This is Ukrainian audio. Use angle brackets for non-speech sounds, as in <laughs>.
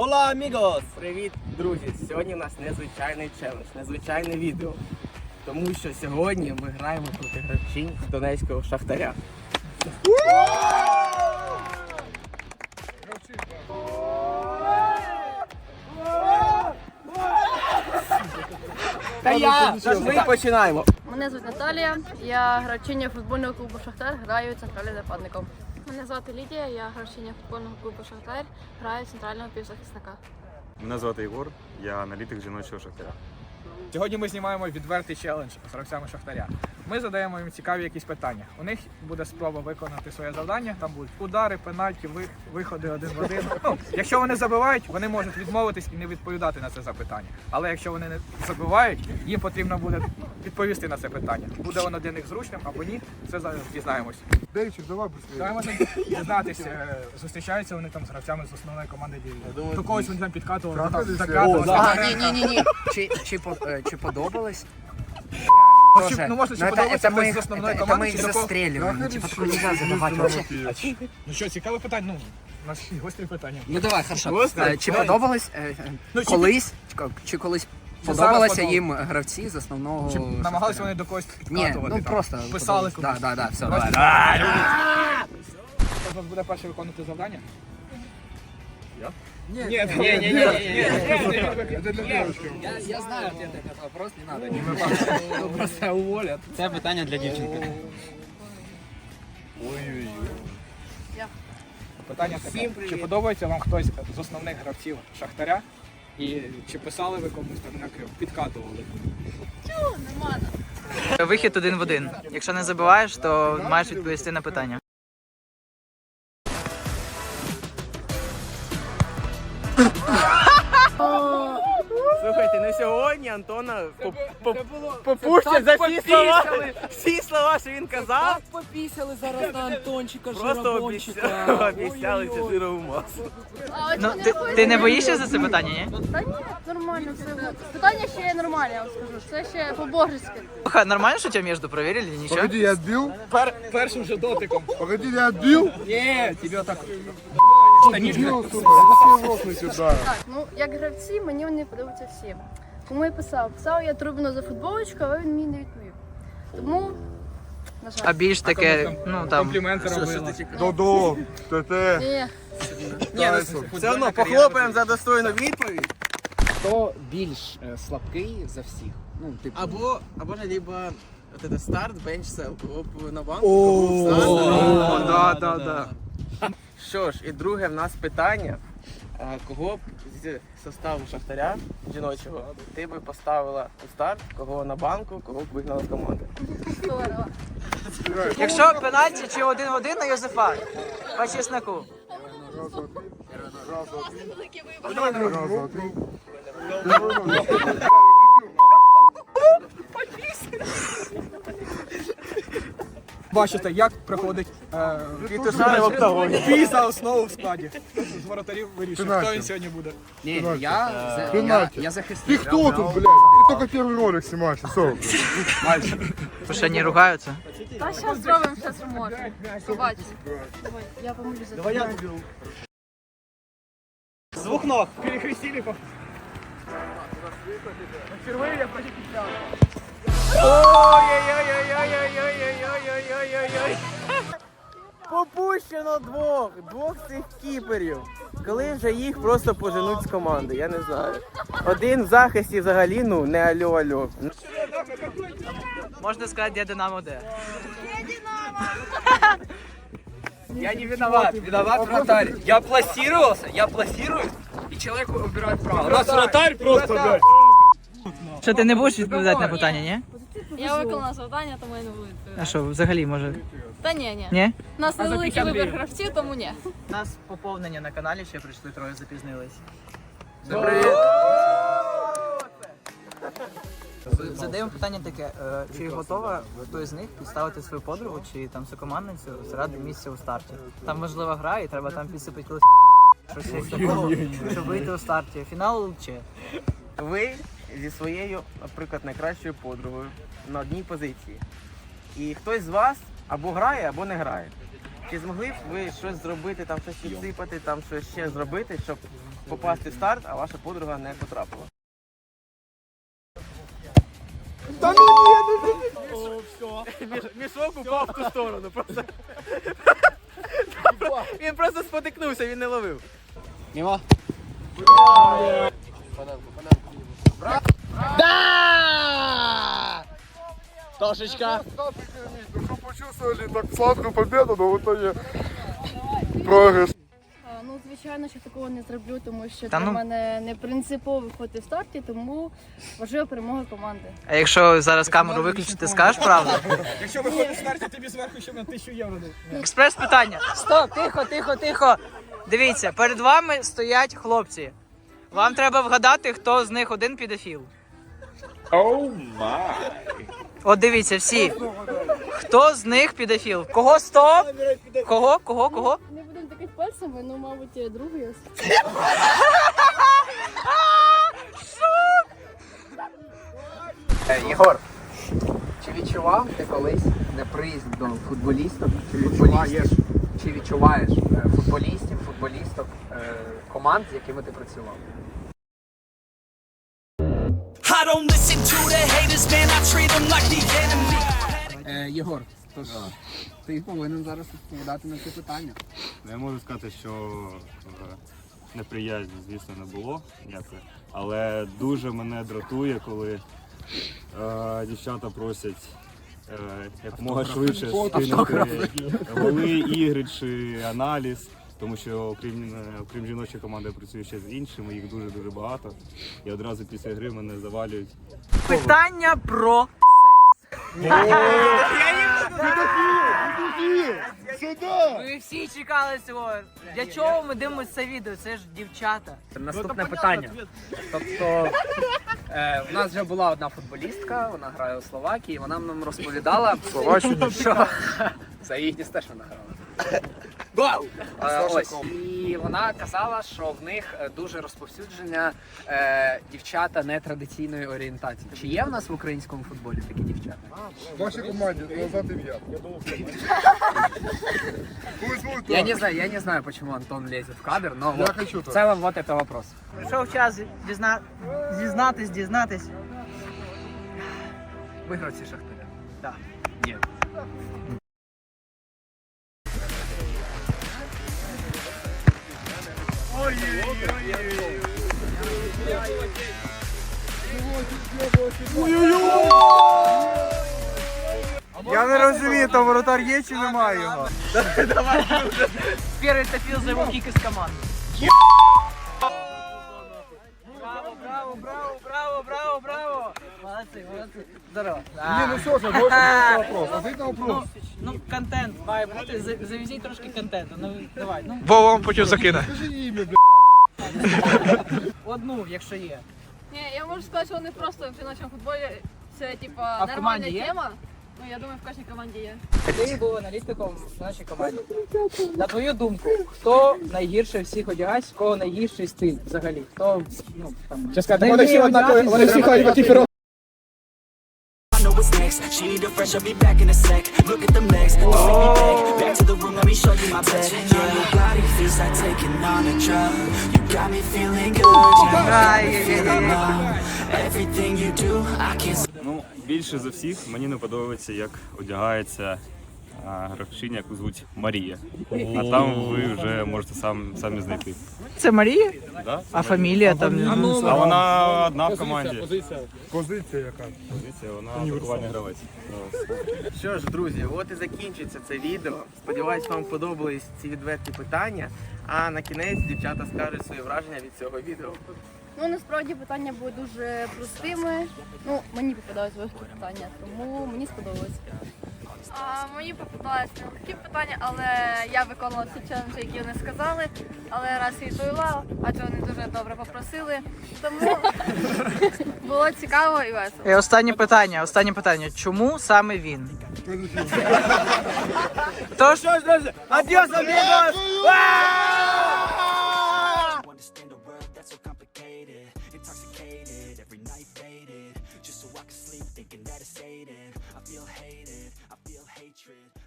Hola, amigos! Привіт, друзі! Сьогодні у нас незвичайний челендж, незвичайне відео. Тому що сьогодні ми граємо проти гравчинь Донецького шахтаря. Та я! Ми починаємо. Мене звуть Наталія, я гравчиня футбольного клубу Шахтар, граю центральним нападником. Мене звати Лідія, я гравчиня футбольного клубу Шахтар, граю центрального півзахисника. Мене звати Єгор, я аналітик жіночого шахтаря. Сьогодні ми знімаємо відвертий челендж з гравцями Шахтаря. Ми задаємо їм цікаві якісь питання. У них буде спроба виконати своє завдання. Там будуть удари, пенальті, виходи один в один. <laughs> Ну, якщо вони забивають, вони можуть відмовитись і не відповідати на це запитання. Але якщо вони не забивають, їм потрібно буде відповісти на це питання. Буде воно для них зручним або ні, це зараз дізнаємось. Дейчик, давай быстрее. Давай дізнатися, зустрічаються вони там з гравцями з основної команди Діві. До когось вони там підкатували, там Трахались? О, А, ні, ні, ні, ні. Чи, чи, по- е, чи подобалось? Ну, чи- ну, можна, чи подобається хтось з основної команди, чи до кого- Трахались? Типа такого нельзя вообще. Ну що, цікаве питання? Ну, у нас гострі питання. Ну давай, хорошо. Е, Чи подобалось е, е, Ну, чи- колись, чи- чи колись Чи подобалося їм гравці з основного. Чи намагалися вони до когось Ні, підкатувати? ну там? просто писали Да, да, да, все, Просто- давай. Хто з вас буде перший виконувати завдання? Ні, Ні, ні, ні, ні. Я, я знаю ответ на этот вопрос, не надо. Не просто уволят. Це питання для дівчинки. Питання таке. Чи подобається вам хтось з основних гравців Шахтаря? І чи писали ви комусь там як підкатували? Вихід один в один. Якщо не забуваєш, то маєш відповісти на питання. Сьогодні Антона по- по- попустять за всі слова, всі слова, що він казав, попісяли зараз на Антончика, просто обіцяли, обіцяли цю жирову масу. А от Ну, ти, ти не боїшся за це питання, ні? Та ні, нормально все буде. Питання ще є нормальне, я вам скажу. Це ще по-божески. Ха, Нормально, що тебя между проверили, ничего? Погоди, я отбил? Першим же дотиком. Погоди, я отбил? Ні, тебе так. Отбил, сука. Зачем лопнуть сюда? Так, ну як гравці, мені вони подобаються всі. Кому я писав? Писав я Трубіну за футболочку, але він мені не відповів. Тому, на жаль. А більш таке, ну там. Компліменти робила. Додо, ТТ. Ні. Ні, ну, все одно похлопаємо за достойну відповідь. Хто більш е, слабкий за всіх? Ну, типу, Або, або ж либо от это старт, бенч, сел, б на банку, О, да, да, да. Що ж, і друге в нас питання. А, Кого б з составу Шахтаря жіночого ти би поставила у старт, кого на банку, кого б вигнала з команди? Здорово. Якщо пенальті чи один в один на Йозефа, по чесноку. Раз, два, три. Раз, два, три. Раз, два, три. <laughs> Бачите, як проходить е, Пітушари в октагоні. бій за основу в складі. З воротарів вирішує, Пенальті. хто він сьогодні буде. ні, я, за, я, Пенальті. я Ты захисник. кто тут, блядь? Ты только первый ролик снимаешь, и всё. Потому що вони ругаються. Та зараз зробимо, зараз можемо. Побачимо. Давай, я помолюсь за тебе. З двох ног. Перехрестили по. Впервые я почти Ой-ой-ой-ой-ой-ой-ой-ой-ой-ой-ой-ой. Попущено двох, двох цих кіперів. Коли вже їх просто поженуть з команди, я не знаю. Один в захисті взагалі, ну, не альо-альо. Можна сказати, де Динамо де. Я не виноват, виноват вратарь. Я пласировался, я пласируюсь, и человек убирает право. У нас вратарь просто, блядь. Що ти не будеш відповідати на питання, ні? Я виконала завдання, тому я не буду А відповідати. що, взагалі, може? Та ні, ні. Ні? У нас невеликий вибір гравців, тому ні. У нас поповнення на каналі ще прийшли, троє запізнились. Задаємо питання таке: е, чи готова хтось з них підставити свою подругу чи там сокомандницю заради місця у старті? Там важлива гра і треба там підсипати колись щось із такого, щоб вийти у старті. Фінал чи Ви зі своєю, наприклад, найкращою подругою на одній позиції. І хтось з вас або грає, або не грає. Чи змогли б ви щось зробити, там щось підсипати, там щось ще зробити, щоб попасти в старт, а ваша подруга не потрапила. Та ну ні, ну Мішок упав в ту сторону. Просто. Він просто спотикнувся, він не ловив. Мимо. Тошечка. ну почувствовали так сладку победу, ну в итоге прогрес. А, Ну, звичайно, що такого не зроблю, тому що Та для ну. мене не принципово виходити в старті, тому важлива перемога команди. А якщо зараз камеру виключити, скажеш правду? <laughs> Якщо виходиш в старті, тобі зверху ще на тисячу євро. дадуть. Експрес питання. Стоп, тихо, тихо, тихо. Дивіться, перед вами стоять хлопці. Вам треба вгадати, хто з них один підофіл. Оу май! От дивіться, всі. Хто з них підофіл? Кого сто? Кого? Кого? Кого? Не будемо таких пальцями, ну, мабуть, другий. Єгор, чи відчував ти колись неприязнь до футболістів? Чи футболістів? Чи відчуваєш е, футболістів, футболісток, е, команд, з якими ти працював? I don't listen to the Е, Єгор, тож ти повинен зараз відповідати на ці питання. Я можу сказати, що е, неприязні, звісно, не було ніякої. Але дуже мене дратує, коли е, дівчата просять е, якомога швидше скинути голи, ігри чи аналіз. Тому що окрім, е, окрім жіночої команди я працюю ще з іншими, їх дуже-дуже багато. І одразу після гри мене завалюють. Питання про! Ви всі чекали цього. Для чого ми дивимося це відео? Це ж дівчата. Наступне питання. Тобто, е, у нас вже була одна футболістка, вона грає у Словакії, вона нам розповідала, що <laughs> за їхні теж вона грала. Е, ось. І вона казала, що в них е, дуже розповсюдження е, дівчата нетрадиційної орієнтації. Чи є в нас в українському футболі такі дівчата? В вашій команді назад ім'я. Я не знаю, я не знаю, почему Антон лезет в кадр, но Я вот хочу в так. целом вот это вопрос. Прийшов час дізна... дізнатись, дізнатись. Виграв ці шахтаря. Так. Ні. Там воротар є чи немає його. Перший тафіл за його кік із команди. Браво, браво, браво, браво, браво, браво. Молодці, молодці. Здорово. Не, ну что же, больше не вопрос. Ответь на вопрос. Ну, контент має бути. За- Завезіть трошки контенту. Ну, давай, ну. Вова вам потім закине. Скажи имя, блядь. Одну, якщо є. Ні, я можу сказати, що вони просто в жіночому футболі це типа в нормальна є? тема. Ну я думаю, в кожній команді є. Ти був аналітиком в нашій команді. На твою думку, хто найгірше всіх одягається, кого найгірший стиль взагалі? Хто, ну, там, Чесно, вони всі однакові, вони всі ходять в одній фіро- I know what's next. She need a fresh, I'll be back in a sec. Look at them legs, you see me beg. Back to the room, let me show you my bed. Yeah, your body feels like taking on a drug. You got me feeling good. Yeah, uh, everything you do, I can't. Ну, більше за всіх мені не подобається, як одягається а, гравчиня, яку звуть Марія. А там ви вже можете сам, самі знайти. Це Марія? Да? А фамілія там. А вона одна в команді. Позиція яка? Позиція, вона атакувальний гравець. Що ж, друзі, от і закінчиться це відео. Сподіваюсь, вам подобались ці відверті питання. А на кінець дівчата скажуть свої враження від цього відео. Ну насправді питання були дуже простими. Ну мені попадались легкі питання, тому мені сподобалось. А, мені попадались легкі питання, але я виконувала всі челенджі, які вони сказали. Але раз відповіла, адже вони дуже добре попросили. Тому <laughs> було цікаво і весело. І останнє питання, останнє питання. Чому саме він? Тож, Адіос, амігос! Understand thinking that it's sated. I feel hated, I feel hatred.